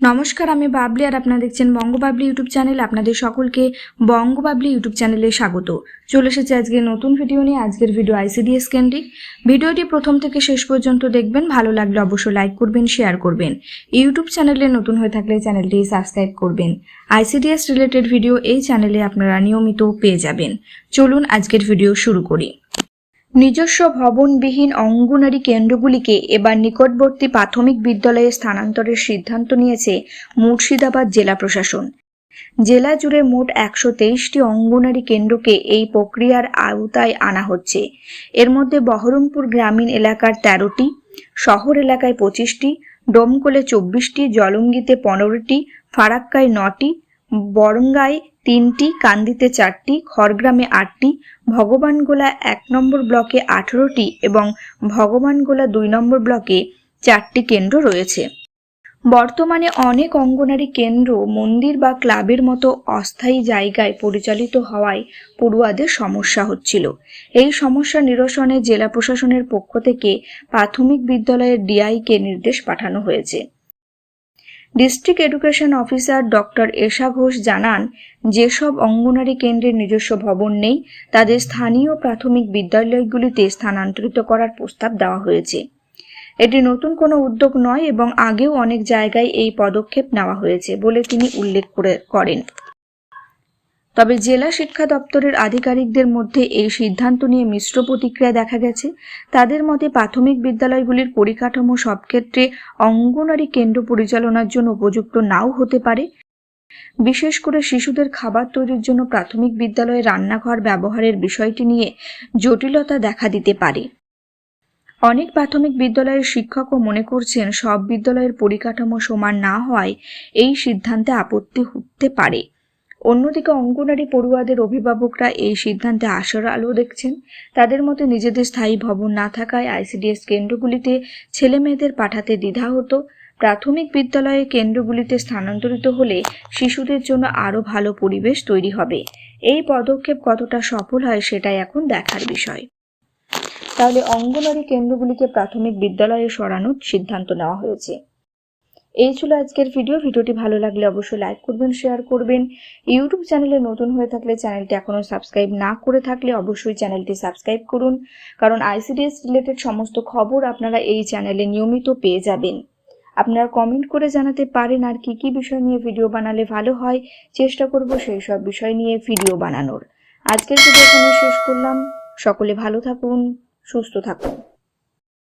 নমস্কার, আমি বাবলি আর আপনারা দেখছেন বঙ্গবাবলি ইউটিউব চ্যানেল। আপনাদের সকলকে বঙ্গবাবলি ইউটিউব চ্যানেলে স্বাগত। চলে এসেছে আজকে নতুন ভিডিও নিয়ে, আজকের ভিডিও আইসিডিএস কেন্দ্রিক। ভিডিওটি প্রথম থেকে শেষ পর্যন্ত দেখবেন, ভালো লাগলে অবশ্যই লাইক করবেন, শেয়ার করবেন। ইউটিউব চ্যানেলে নতুন হয়ে থাকলে চ্যানেলটি সাবস্ক্রাইব করবেন। আইসিডিএস রিলেটেড ভিডিও এই চ্যানেলে আপনারা নিয়মিত পেয়ে যাবেন। চলুন আজকের ভিডিও শুরু করি। নিজস্ব ভবনবিহীন অঙ্গনারী কেন্দ্রগুলিকে এবার নিকটবর্তী প্রাথমিক বিদ্যালয়ে স্থানান্তরের সিদ্ধান্ত নিয়েছে মুর্শিদাবাদ জেলা প্রশাসন। জেলা জুড়ে মোট একশো তেইশটি অঙ্গনারী কেন্দ্রকে এই প্রক্রিয়ার আওতায় আনা হচ্ছে। এর মধ্যে বহরমপুর গ্রামীণ এলাকার তেরোটি, শহর এলাকায় পঁচিশটি, ডোমকলে চব্বিশটি, জলঙ্গিতে পনেরোটি, ফারাক্কায় নটি, বরঙ্গায় তিনটি, কান্দিতে চারটি, খড়গ্রামে আটটি, ভগবানগোলা এক নম্বর ব্লকে আঠেরোটি এবং ভগবানগোলা দুই নম্বর ব্লকে চারটি কেন্দ্র রয়েছে। বর্তমানে অনেক অঙ্গনারী কেন্দ্র মন্দির বা ক্লাবের মতো অস্থায়ী জায়গায় পরিচালিত হওয়ায় পড়ুয়াদের সমস্যা হচ্ছিল। এই সমস্যা নিরসনে জেলা প্রশাসনের পক্ষ থেকে প্রাথমিক বিদ্যালয়ের ডিআইকে নির্দেশ পাঠানো হয়েছে। District education officer doctor Esha Ghosh জানান, যেসব অঙ্গনারী কেন্দ্রের নিজস্ব ভবন নেই, তাদের স্থানীয় প্রাথমিক বিদ্যালয়গুলিতে স্থানান্তরিত করার প্রস্তাব দেওয়া হয়েছে। এটি নতুন কোনো উদ্যোগ নয় এবং আগেও অনেক জায়গায় এই পদক্ষেপ নেওয়া হয়েছে বলে তিনি উল্লেখ করে করেন। তবে জেলা শিক্ষা দপ্তরের আধিকারিকদের মধ্যে এই সিদ্ধান্ত নিয়ে মিশ্র প্রতিক্রিয়া দেখা গেছে। তাদের মতে প্রাথমিক বিদ্যালয়গুলির পরিকাঠামো সব ক্ষেত্রে অঙ্গনারী কেন্দ্র পরিচালনার জন্য উপযুক্ত নাও হতে পারে। বিশেষ করে শিশুদের খাবার তৈরির জন্য প্রাথমিক বিদ্যালয়ে রান্নাঘর ব্যবহারের বিষয়টি নিয়ে জটিলতা দেখা দিতে পারে। অনেক প্রাথমিক বিদ্যালয়ের শিক্ষকও মনে করছেন, সব বিদ্যালয়ের পরিকাঠামো সমান না হওয়ায় এই সিদ্ধান্তে আপত্তি উঠতে পারে। অন্যদিকে অঙ্গনারী পড়ুয়াদের অভিভাবকরা এই সিদ্ধান্তে আশার আলো দেখছেন। তাদের মতে নিজেদের স্থায়ী ভবন না থাকায় আইসিডিএস কেন্দ্রগুলিতে ছেলে মেয়েদের পাঠাতে দ্বিধা হতো। প্রাথমিক বিদ্যালয়ে কেন্দ্রগুলিতে স্থানান্তরিত হলে শিশুদের জন্য আরও ভালো পরিবেশ তৈরি হবে। এই পদক্ষেপ কতটা সফল হয় সেটাই এখন দেখার বিষয়। তাহলে অঙ্গনারী কেন্দ্রগুলিকে প্রাথমিক বিদ্যালয়ে সরানোর সিদ্ধান্ত নেওয়া হয়েছে। এই ছিল আজকের ভিডিও ভিডিওটি ভালো লাগলে অবশ্যই লাইক করবেন শেয়ার করবেন। ইউটিউব চ্যানেলে নতুন হয়ে থাকলে চ্যানেলটি এখনও সাবস্ক্রাইব না করে থাকলে অবশ্যই চ্যানেলটি সাবস্ক্রাইব করুন। কারণ আইসিডিএস রিলেটেড সমস্ত খবর আপনারা এই চ্যানেলে নিয়মিত পেয়ে যাবেন। আপনারা কমেন্ট করে জানাতে পারেন আর কি কি বিষয় নিয়ে ভিডিও বানালে ভালো হয়। চেষ্টা করব সেই সব বিষয় নিয়ে ভিডিও বানানোর। আজকের ভিডিও এখানে শেষ করলাম। সকলে ভালো থাকুন, সুস্থ থাকুন।